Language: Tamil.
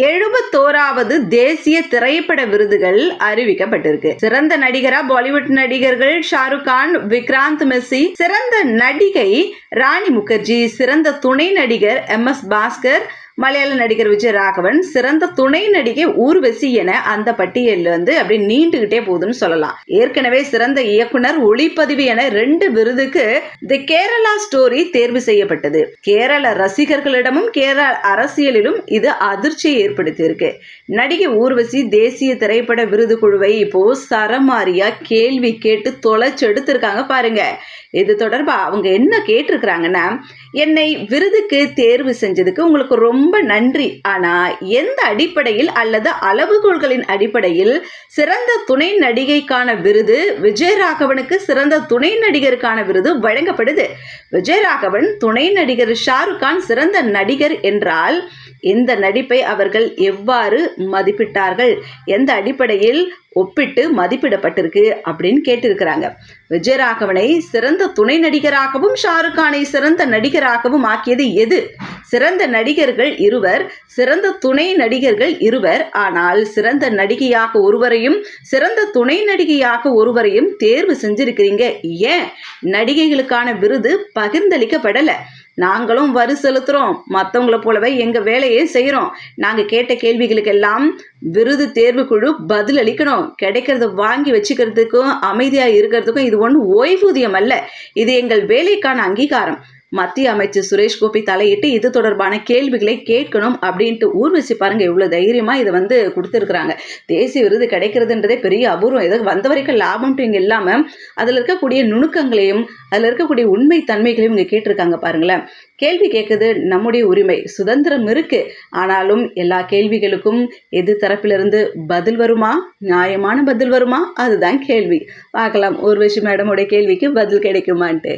எழுபத்தோராவது தேசிய திரைப்பட விருதுகள் அறிவிக்கப்பட்டிருக்கு. சிறந்த நடிகரா பாலிவுட் நடிகர்கள் ஷாருக் கான் விக்ராந்த் மெஸ்ஸி சிறந்த நடிகை ராணி முகர்ஜி சிறந்த துணை நடிகர் எம் எஸ் பாஸ்கர் மலையாள நடிகர் விஜய் ராகவன் சிறந்த துணை நடிகை ஊர்வசி என அந்த பட்டியலில் வந்து அப்படி நீண்டுகிட்டே போகுதுன்னு சொல்லலாம். ஏற்கனவே சிறந்த இயக்குனர் ஒளிப்பதிவு என ரெண்டு விருதுக்கு தி கேரளா ஸ்டோரி தேர்வு செய்யப்பட்டது. கேரள ரசிகர்களிடமும் கேரள அரசியலிலும் இது அதிர்ச்சியை ஏற்படுத்தியிருக்கு. நடிகை ஊர்வசி தேசிய திரைப்பட விருது குழுவை இப்போ சரமாரியா கேள்வி கேட்டு தொலைச்செடுத்திருக்காங்க பாருங்க. இது தொடர்பா அவங்க என்ன கேட்டிருக்கிறாங்கன்னா என்னை விருதுக்கு தேர்வு செஞ்சதுக்கு உங்களுக்கு ரொம்ப ரொம்ப நன்றி. ஆனா எந்த அடிப்படையில் அல்லது அளவுகோல்களின் அடிப்படையில் சிறந்த துணை நடிகைக்கான விருது விஜயராகவனுக்கு சிறந்த துணை நடிகருக்கான விருது வழங்கப்படுது? விஜயராகவன் துணை நடிகர் ஷாருக் கான் சிறந்த நடிகர் என்றால் இந்த நடிப்பை அவர்கள் எவ்வாறு மதிப்பிட்டார்கள்? எந்த அடிப்படையில் ஒப்பிட்டு மதிப்பிடப்பட்டிருக்கு? அப்படின்னு கேட்டிருக்கிறாங்க. விஜயராகவனை சிறந்த துணை நடிகராகவும் ஷாருக் கானை சிறந்த நடிகராகவும் ஆக்கியது எது? சிறந்த நடிகர்கள் இருவர் சிறந்த துணை நடிகர்கள் இருவர் ஆனால் சிறந்த நடிகையாக ஒருவரையும் சிறந்த துணை நடிகையாக ஒருவரையும் தேர்வு செஞ்சிருக்கிறீங்க. ஏன்? நடிகைகளுக்கான விருது பகிர்ந்தளிக்கப்படலை. நாங்களும் வரி செலுத்துகிறோம் மற்றவங்கள போலவே எங்கள் வேலையை செய்கிறோம் நாங்கள் கேட்ட கேள்விகளுக்கெல்லாம் விருது தேர்வு குழு பதில் அளிக்கணும். கிடைக்கிறத வாங்கி வச்சுக்கிறதுக்கும் அமைதியாக இருக்கிறதுக்கும் இது ஒன்றும் ஓய்வூதியம் அல்ல. இது எங்கள் வேலைக்கான அங்கீகாரம். மத்திய அமைச்சர் சுரேஷ் கோபி தலையிட்டு இது தொடர்பான கேள்விகளை கேட்கணும் அப்படின்ட்டு ஊர்வசி பாருங்க இவ்வளோ தைரியமாக இதை வந்து கொடுத்துருக்குறாங்க. தேசிய விருது கிடைக்கிறதுன்றதே பெரிய அபூர்வம். ஏதோ வந்த வரைக்கும் லாபம்ட்டு இங்கே இல்லாமல் அதில் இருக்கக்கூடிய நுணுக்கங்களையும் அதில் இருக்கக்கூடிய உண்மை தன்மைகளையும் இங்கே கேட்டிருக்காங்க பாருங்களேன். கேள்வி கேட்குது நம்முடைய உரிமை சுதந்திரம் இருக்கு. ஆனாலும் எல்லா கேள்விகளுக்கும் எது தரப்பிலிருந்து பதில் வருமா? நியாயமான பதில் வருமா? அதுதான் கேள்வி. பார்க்கலாம் ஊர்வசி மேடமுடைய கேள்விக்கு பதில் கிடைக்குமான்ட்டு.